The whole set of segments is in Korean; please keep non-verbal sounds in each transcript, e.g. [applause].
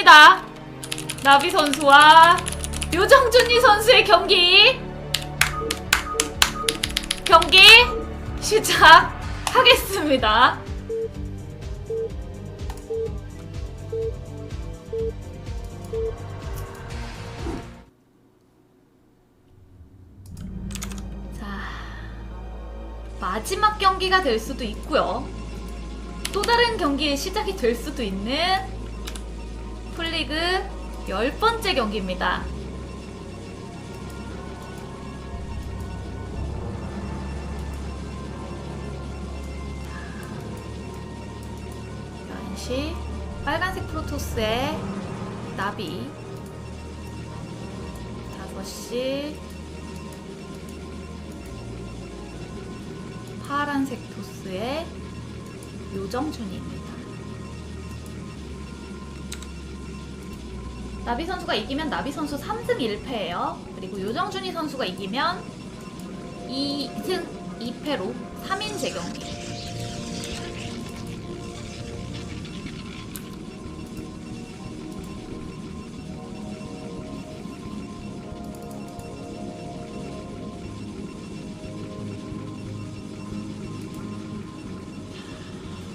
있습니다. 나비 선수와 요정준이 선수의 경기. 경기 시작하겠습니다. 자, 마지막 경기가 될 수도 있고요. 또 다른 경기의 시작이 될 수도 있는 풀리그 열 번째 경기입니다. 연시 빨간색 프로토스의 나비 5시 파란색 토스의 요정준입니다. 나비 선수가 이기면 나비 선수 3승 1패예요. 그리고 요정준이 선수가 이기면 2승 2패로 3인 재경기.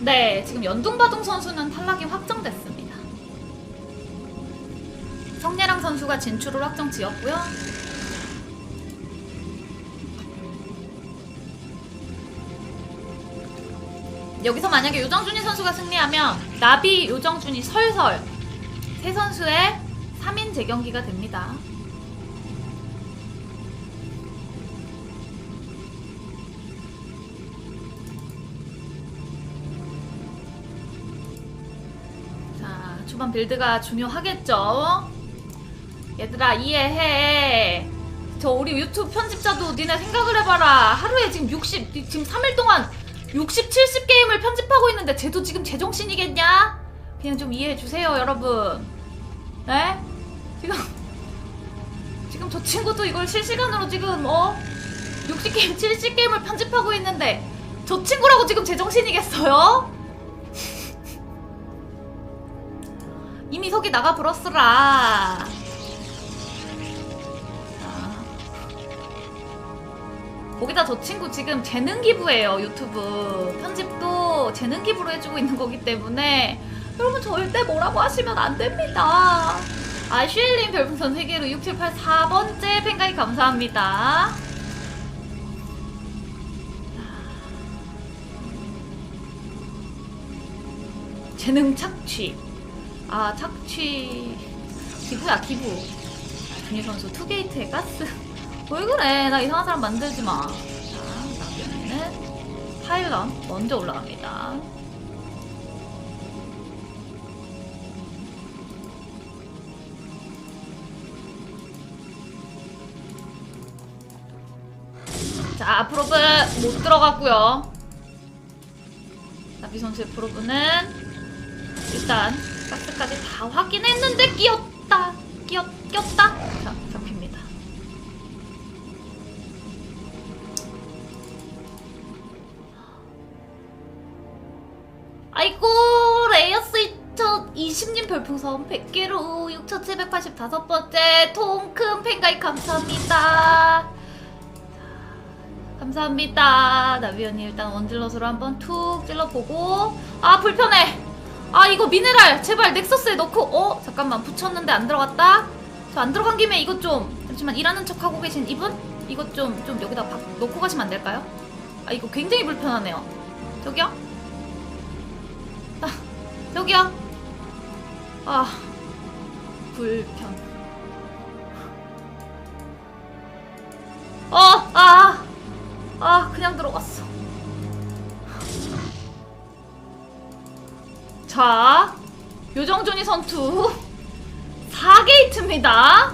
네, 지금 연둥바둥 선수는 탈락이 확정됐습니다. 성예랑 선수가 진출을 확정 지었고요. 여기서 만약에 요정준이 선수가 승리하면 나비, 요정준이 설설 세 선수의 3인 재경기가 됩니다. 자, 초반 빌드가 중요하겠죠? 얘들아, 이해해. 저 우리 유튜브 편집자도 니네 생각을 해봐라. 하루에 지금 60, 지금 3일 동안 60, 70 게임을 편집하고 있는데 쟤도 지금 제정신이겠냐? 그냥 좀 이해해주세요, 여러분. 네? 지금, 지금 저 친구도 이걸 실시간으로 지금, 어? 60게임, 70게임을 편집하고 있는데 저 친구라고 지금 제정신이겠어요? [laughs] 이미 속이 나가 불었으라. 거기다 저 친구 지금 재능 기부예요 유튜브 편집도 재능 기부로 해주고 있는 거기 때문에 여러분 절대 뭐라고 하시면 안 됩니다. 아슈엘님 별풍선 3개로 6784번째 팬가이 감사합니다. 재능 착취. 아 착취 기부야 기부 준희 선수 투게이트의 가스 왜 그래? 나 이상한 사람 만들지 마. 자, 파일럿 먼저 올라갑니다. 자 프로브 못 들어갔고요. 나비 선수의 프로브는 일단 박스까지 다 확인했는데 끼었다. 끼었 꼈다. 자 아이고 레이어스 2020님 별풍선 100개로 6785번째 통큰 팬가입 감사합니다. 감사합니다. 나비 언니 일단 원질럿으로 한번 툭 찔러보고. 아 불편해. 아 이거 미네랄 제발 넥서스에 넣고. 어 잠깐만 붙였는데 안 들어갔다? 저 안 들어간 김에 이것 좀 잠시만 일하는 척 하고 계신 이분? 이것 좀 좀 여기다 박, 넣고 가시면 안 될까요? 아 이거 굉장히 불편하네요. 저기요? 아 저기요 아 불편 어 아 아 그냥 들어갔어. 자, 요정준이 선투. 4게이트입니다.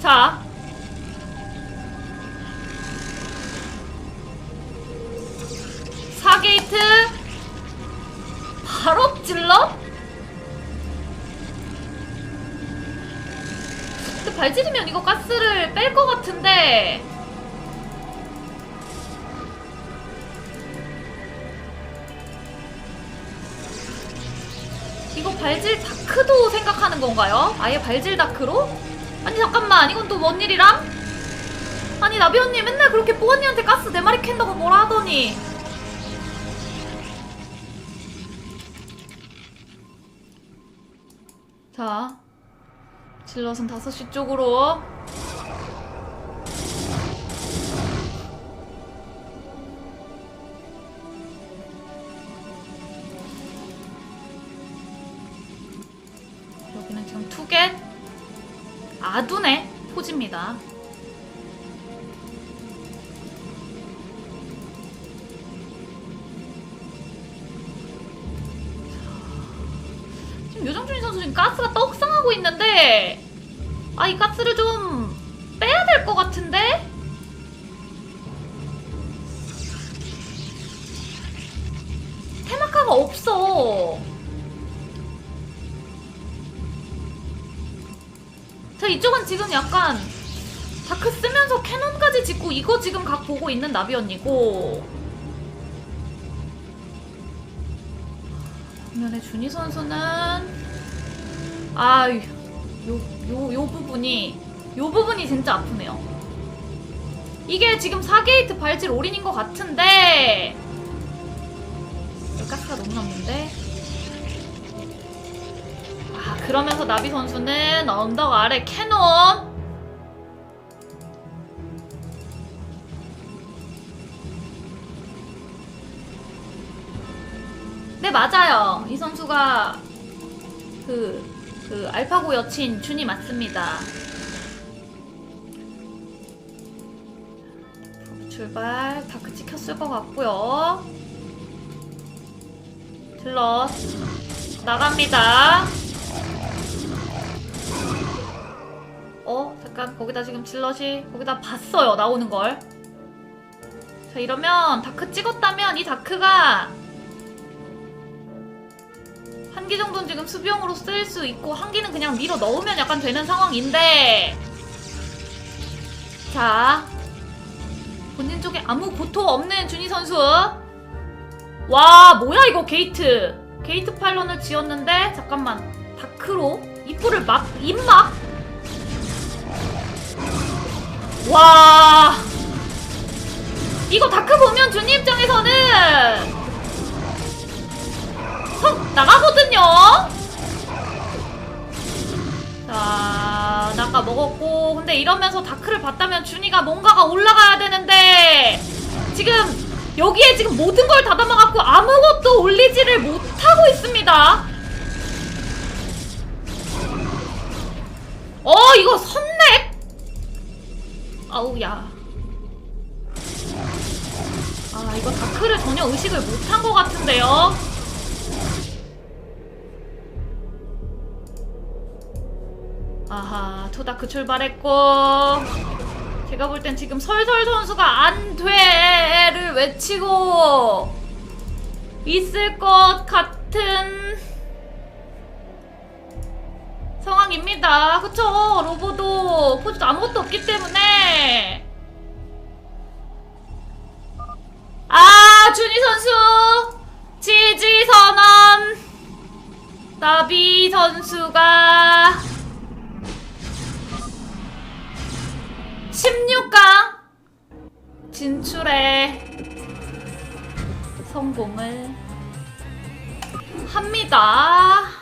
자. 사게이트 바로 찔러? 근데 발질이면 이거 가스를 뺄 것 같은데 이거 발질 다크도 생각하는 건가요? 아예 발질 다크로? 아니 잠깐만 이건 또 뭔 일이람? 아니 나비 언니 맨날 그렇게 뽀 언니한테 가스 네 마리 캔다고 뭐라 하더니 자 질럿은 5시 쪽으로. 여기는 지금 투겟 아둔의 포지입니다. 지금 가스가 떡상하고 있는데 아 이 가스를 좀 빼야 될 것 같은데? 테마카가 없어. 자 이쪽은 지금 약간 다크 쓰면서 캐논까지 짓고 이거 지금 각 보고 있는 나비 언니고 반면에 준희 선수는 아 요 요, 요 부분이 요 부분이 진짜 아프네요 이게 지금 4게이트 발질 올인인 것 같은데 가스가 너무 남는데 아, 그러면서 나비 선수는 언덕 아래 캐논. 네, 맞아요. 이 선수가 그, 그 알파고 여친 준이 맞습니다. 출발 다크 찍혔을 것 같고요. 들러 나갑니다. 어 잠깐 거기다 지금 질럿이 거기다 봤어요 나오는 걸. 자 이러면 다크 찍었다면 이 다크가 한기 정도는 지금 수비용으로 쓸 수 있고 한 기는 그냥 밀어 넣으면 약간 되는 상황인데. 자. 본인 쪽에 아무 고토 없는 준희 선수. 와 뭐야 이거 게이트. 게이트 파일런을 지었는데 잠깐만. 다크로? 입구를 막 입막? 와. 이거 다크 보면 준이 입장에서는 성 나가거든요 자 나가 먹었고 근데 이러면서 다크를 봤다면 준이가 뭔가가 올라가야 되는데 지금 여기에 지금 모든 걸 다 담아갖고 아무것도 올리지를 못하고 있습니다. 어, 이거 선넥? 아우, 야. 아, 이거 다크를 전혀 의식을 못한 것 같은데요? 아하, 투다크 출발했고. 제가 볼 땐 지금 설설 선수가 안 돼를 외치고 있을 것 같은 상황입니다. 그쵸? 로보도 포즈도 아무것도 없기 때문에 아 준희 선수 지지 선언 나비 선수가 16강 진출에 성공을 합니다.